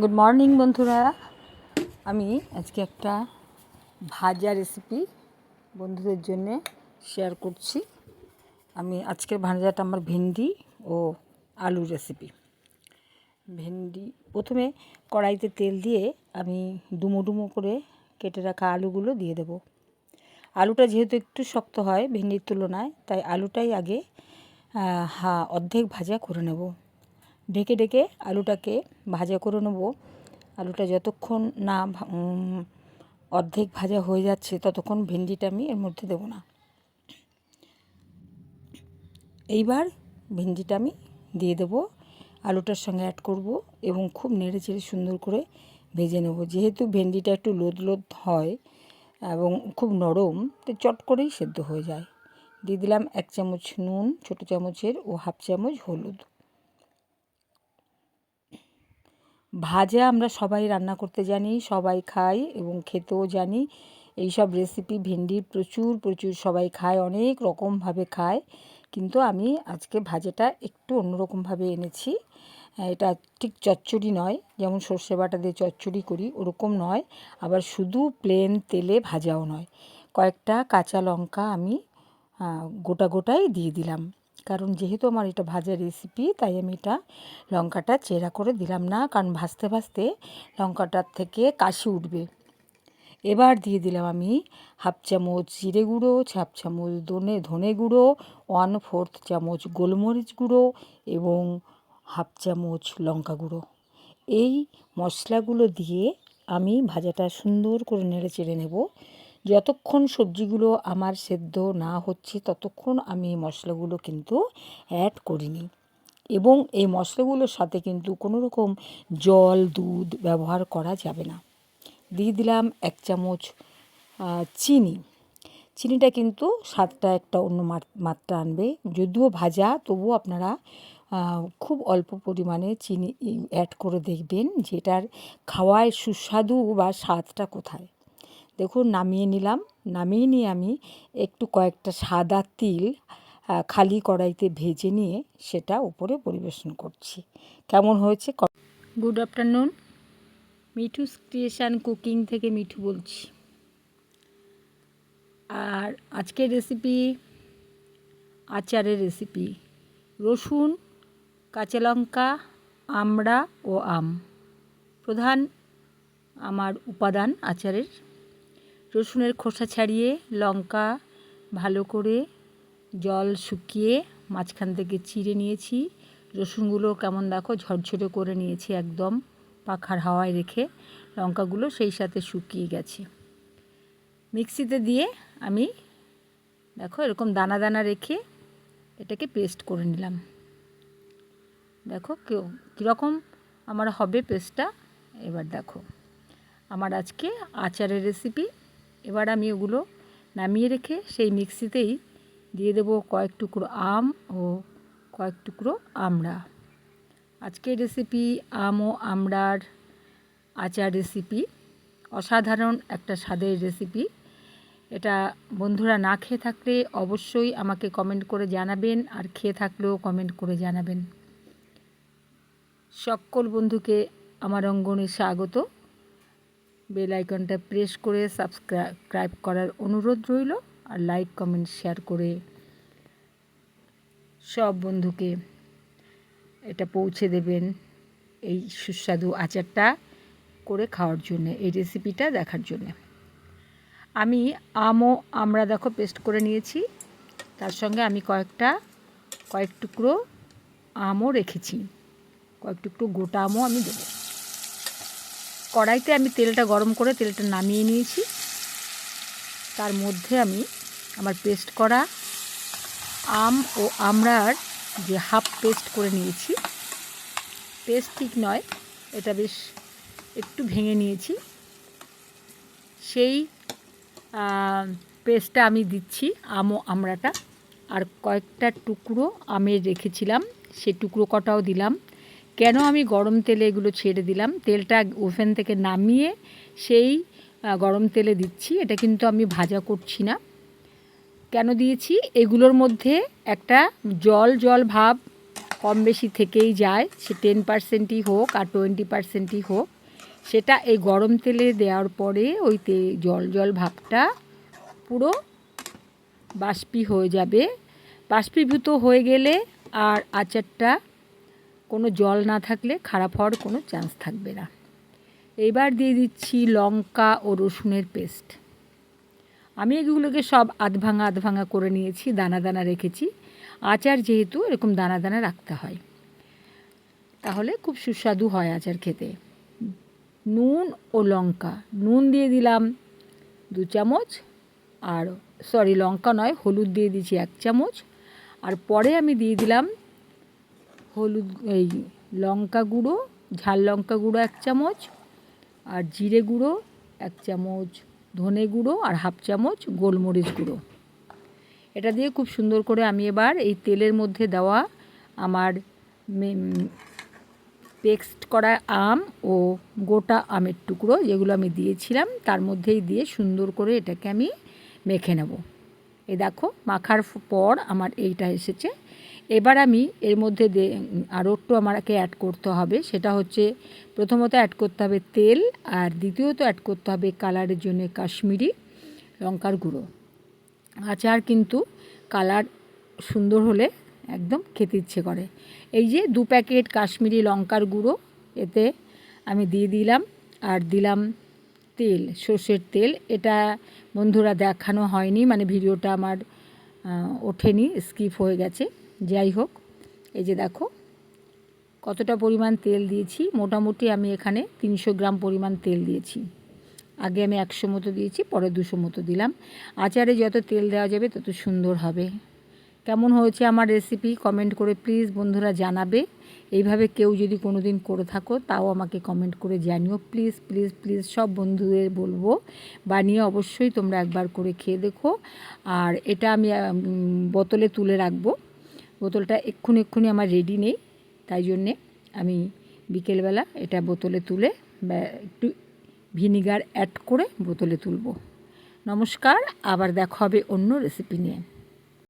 Good morning বন্ধুরা। আমি আজকে একটা ভাজা রেসিপি বন্ধুদের জন্য শেয়ার করছি। আমি আজকের ভাজাটা আমার ভেন্ডি ও আলু রেসিপি ভেন্ডি, প্রথমে কড়াইতে তেল দিয়ে আমি ডুমো ডুমো করে কেটে রাখা আলুগুলো দিয়ে দেব। আলুটা যেহেতু একটু শক্ত হয় ভেন্ডির তুলনায়, তাই আলুটাই আগে হা, অর্ধেক ভাজা করে নেব। ঢেকে ঢেকে আলুটাকে ভাজা করে নেব। আলুটা যতক্ষণ না অর্ধেক ভাজা হয়ে যাচ্ছে ততক্ষণ ভেন্ডিটা আমি এর মধ্যে দেবো না। এইবার ভেন্ডিটা আমি দিয়ে দেবো। আলুটার সঙ্গে অ্যাড করব এবং খুব নেড়ে চেড়ে সুন্দর করে ভেজে নেব। যেহেতু ভেন্ডিটা একটু লোদ লোদ হয় এবং খুব নরম, তো চট করেই সেদ্ধ হয়ে যায়। দিয়ে দিলাম এক চামচ নুন, ছোটো চামচের ও হাফ চামচ হলুদ। ভাজা আমরা সবাই রান্না করতে জানি, সবাই খাই এবং খেতেও জানি। এই সব রেসিপি ভেন্ডির প্রচুর প্রচুর সবাই খায়, অনেক রকমভাবে খায়। কিন্তু আমি আজকে ভাজাটা একটু অন্যরকমভাবে এনেছি। এটা ঠিক চচ্চড়ি নয়, যেমন সর্ষে বাটা দিয়ে চচ্চড়ি করি ওরকম নয়। আবার শুধু প্লেন তেলে ভাজাও নয়। কয়েকটা কাঁচা লঙ্কা আমি গোটা গোটাই দিয়ে দিলাম। কারণ যেহেতু আমার এটা ভাজা রেসিপি তাই আমি এটা লঙ্কাটা চেরা করে দিলাম না, কারণ ভাজতে ভাজতে লঙ্কাটার থেকে কাশি উঠবে। এবার দিয়ে দিলাম আমি হাফ চামচ জিরে গুঁড়ো, হাফ চামচ ধনে ধনে গুঁড়ো ওয়ান ফোর্থ চামচ গোলমরিচ গুঁড়ো এবং হাফ চামচ লঙ্কা গুঁড়ো। এই মশলাগুলো দিয়ে আমি ভাজাটা সুন্দর করে নেড়ে চেড়ে নেব। যতক্ষণ সবজিগুলো আমার সেদ্ধ না হচ্ছে, ততক্ষণ আমি মশলাগুলো কিন্তু অ্যাড করিনি। এবং এই মশলাগুলোর সাথে কিন্তু কোনো রকম জল, দুধ ব্যবহার করা যাবে না। দিয়ে দিলাম এক চামচ চিনি। চিনিটা কিন্তু স্বাদটা একটা অন্য মাত- মাত্রা আনবে। যদিও ভাজা, তবুও আপনারা খুব অল্প পরিমাণে চিনি অ্যাড করে দেখবেন যেটার খাওয়ায় সুস্বাদু বা স্বাদটা কোথায়। দেখুন, নামিয়ে নিলাম। নামিয়ে নিয়ে আমি একটু কয়েকটা সাদা তিল খালি কড়াইতে ভেজে নিয়ে সেটা উপরে পরিবেশন করছি। কেমন হয়েছে? Good afternoon Mithu creation cooking থেকে মিঠু বলছি। আর আজকের রেসিপি আচারের রেসিপি রসুন, কাঁচা লঙ্কা, আমড়া ও আম। প্রধান আমার উপাদান আচারের রসুনের খোসা ছাড়িয়ে লঙ্কা ভালো করে জল শুকিয়ে মাঝখান থেকে চিড়ে নিয়েছি। রসুনগুলো কেমন দেখো ঝরঝরে করে নিয়েছি একদম পাখার হাওয়ায় রেখে। লঙ্কাগুলো সেই সাথে শুকিয়ে গেছে। মিক্সিতে দিয়ে আমি দেখো এরকম দানা দানা রেখে এটাকে পেস্ট করে নিলাম। দেখো কেউ কীরকম আমার হবে পেস্টটা, এবার দেখো। আমার আজকে আচারের রেসিপি এবার আমি ওগুলো নামিয়ে রেখে সেই মিক্সিতেই দিয়ে দেবো কয়েক টুকরো আম ও কয়েক টুকরো আমড়া। আজকের রেসিপি আম ও আমড়ার আচার রেসিপি অসাধারণ একটা স্বাদের রেসিপি এটা বন্ধুরা না খেয়ে থাকলে অবশ্যই আমাকে কমেন্ট করে জানাবেন আর খেয়ে থাকলেও কমেন্ট করে জানাবেন। সকল বন্ধুকে আমার অঙ্গনে স্বাগত। বেল আইকনটা প্রেস করে সাবস্ক্রাইব করার অনুরোধ রইল আর লাইক, কমেন্ট, শেয়ার করে সব বন্ধুকে এটা পৌঁছে দেবেন এই সুস্বাদু আচারটা করে খাওয়ার জন্য, এই রেসিপিটা দেখার জন্য। আমি আমও আমরা দেখো পেস্ট করে নিয়েছি। তার সঙ্গে আমি কয়েকটা, কয়েক টুকরো আমও রেখেছি। কয়েক টুকরো গোটা আমও আমি দেবো। কড়াইতে আমি তেলটা গরম করে তেলটা নামিয়ে নিয়েছি। তার মধ্যে আমি আমার পেস্ট করা আম ও আমড়ার যে হাফ পেস্ট করে নিয়েছি। পেস্ট ঠিক নয়, এটা বেশ একটু ভেঙে নিয়েছি। সেই পেস্টটা আমি দিচ্ছি আম ও আমড়াটা। আর কয়েকটা টুকরো আমের রেখেছিলাম, সে টুকরো কটাও দিলাম। কেন আমি গরম তেলে এগুলো ছেড়ে দিলাম? তেলটা ওভেন থেকে নামিয়ে সেই গরম তেলে দিচ্ছি। এটা কিন্তু আমি ভাজা করছি না। কেন দিয়েছি? এগুলোর মধ্যে একটা জল জল ভাব কম বেশি থেকেই যায়। সে টেন পার্সেন্টই হোক আর টোয়েন্টি পার্সেন্টই হোক। সেটা এই গরম তেলে দেওয়ার পরে ওই তে জল জল ভাবটা পুরো বাষ্পী হয়ে যাবে। বাষ্পীভূত হয়ে গেলে আর আচারটা কোনো জল না থাকলে খারাপ হওয়ার কোনো চান্স থাকবে না। এবার দিয়ে দিচ্ছি লঙ্কা ও রসুনের পেস্ট আমি এগুলোকে সব আধ ভাঙা আধ ভাঙা করে নিয়েছি, দানা দানা রেখেছি। আচার যেহেতু এরকম দানা দানা রাখতে হয়। তাহলে খুব সুস্বাদু হয় আচার খেতে। নুন ও লঙ্কা। নুন দিয়ে দিলাম দু চামচ আর সরি লঙ্কা নয়, হলুদ দিয়ে দিয়েছি এক চামচ। আর পরে আমি দিয়ে দিলাম হলুদ, এই লঙ্কা গুঁড়ো, ঝাল লঙ্কা গুঁড়ো এক চামচ আর জিরে গুঁড়ো এক চামচ, ধনে গুঁড়ো আর হাফ চামচ গোলমরিচ গুঁড়ো। এটা দিয়ে খুব সুন্দর করে আমি এবার এই তেলের মধ্যে দেওয়া আমার পেক্সড করা আম ও গোটা আমের টুকরো যেগুলো আমি দিয়েছিলাম, তার মধ্যেই দিয়ে সুন্দর করে এটাকে আমি মেখে নেব। এই দেখো, মাখার পর আমার এইটা এসেছে। এবার আমি এর মধ্যে আরও একটু আমাকে অ্যাড করতে হবে। সেটা হচ্ছে প্রথমত অ্যাড করতে হবে তেল আর দ্বিতীয়ত অ্যাড করতে হবে কালারের জন্য কাশ্মীরি লঙ্কার গুঁড়ো। আচার কিন্তু কালার সুন্দর হলে একদম খেতে ইচ্ছে করে। এই যে দু প্যাকেট কাশ্মীরি লঙ্কার গুঁড়ো, এতে আমি দিয়ে দিলাম আর দিলাম তেল, সর্ষের তেল। এটা বন্ধুরা দেখানো হয়নি মানে ভিডিওটা আমার ওঠেনি স্কিপ হয়ে গেছে। যাই হোক, এই যে দেখো, কতটা পরিমাণ তেল দিয়েছি। মোটামুটি আমি এখানে তিনশো গ্রাম পরিমাণ তেল দিয়েছি। আগে আমি একশো মতো দিয়েছি, পরে দুশো মতো দিলাম। আচারে যত তেল দেওয়া যাবে তত সুন্দর হবে। কেমন হয়েছে আমার রেসিপি কমেন্ট করে প্লিজ বন্ধুরা জানাবে। এইভাবে কেউ যদি কোনো দিন করে থাকো, তাও আমাকে কমেন্ট করে জানিও। প্লিজ প্লিজ প্লিজ সব বন্ধুদের বলব, বানিয়ে অবশ্যই তোমরা একবার করে খেয়ে দেখো। আর এটা আমি বোতলে তুলে রাখব। বোতলটা এক্ষুনি এক্ষুনি আমার রেডি নেই, তাই জন্যে আমি বিকেলবেলা এটা বোতলে তুলে একটু ভিনিগার অ্যাড করে বোতলে তুলব। নমস্কার, আবার দেখা হবে অন্য রেসিপি নিয়ে।